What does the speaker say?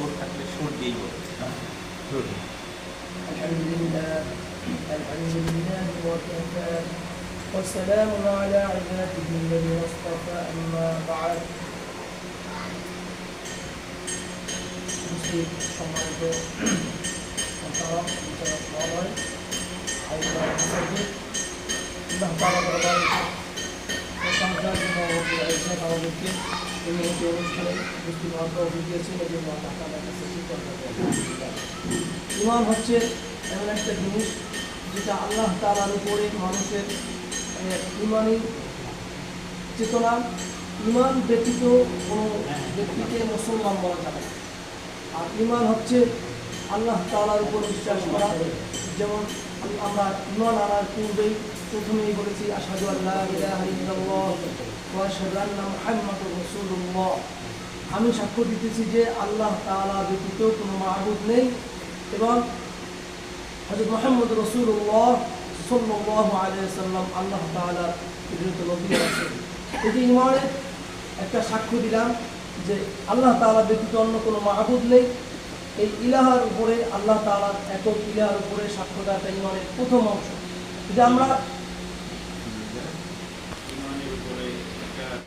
সুর থাকলে সুর দিয়েই বলো الحمد لله الحمد لله وكفى والسلام على عباده الذين اصطفى أما بعد মুসলিম সম্মানিত মোহতারাম বিচারক মহোদয় আইনবার মুসাদ্দিক আল্লাহ তাআলা দরবারে প্রশংসার জন্য অবশ্যই রয়েছেন মুহূর্তে অনুষ্ঠানে দিয়েছেন কৃতজ্ঞতা ইমান হচ্ছে এমন একটা জিনিস যেটা আল্লাহ তালার উপরে মানুষের মানে, ইমানি চেতনা ইমান ব্যতীত কোনো ব্যক্তিকে মুসলমান বলা যাবে আর ইমান হচ্ছে আল্লাহ তালার উপর বিশ্বাস করা। যেমন আমরা ইমান আনার পূর্বেই প্রথমেই বলেছি আসাদু আল্লাহ আমি সাক্ষ্য দিতেছি যে আল্লাহ তাআলা ব্যতীত কোনো মাহবুদ নেই এবং হজরত মোহাম্মদ রসুল্লাহ সাল্লাহ আল্লাহ এই ইমানের একটা সাক্ষ্য দিলাম যে আল্লাহ তাআলা ব্যতীত অন্য কোনো মাহবুদ নেই। এই ইলাহার উপরে আল্লাহ তাআলার একক ইলাহার উপরে সাক্ষ্য দেওয়াটা ইমানের প্রথম অংশ। যদি আমরা